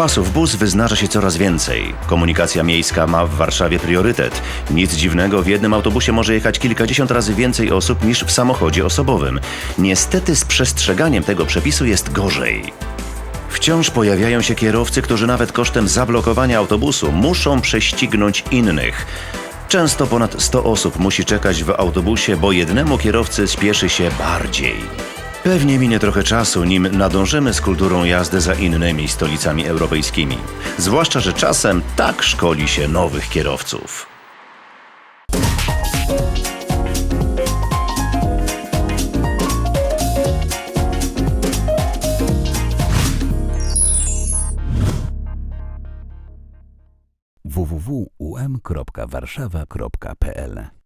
Pasów bus wyznacza się coraz więcej. Komunikacja miejska ma w Warszawie priorytet. Nic dziwnego, w jednym autobusie może jechać kilkadziesiąt razy więcej osób niż w samochodzie osobowym. Niestety z przestrzeganiem tego przepisu jest gorzej. Wciąż pojawiają się kierowcy, którzy nawet kosztem zablokowania autobusu muszą prześcignąć innych. Często ponad 100 osób musi czekać w autobusie, bo jednemu kierowcy spieszy się bardziej. Pewnie minie trochę czasu, nim nadążymy z kulturą jazdy za innymi stolicami europejskimi. Zwłaszcza, że czasem tak szkoli się nowych kierowców. www.um.warszawa.pl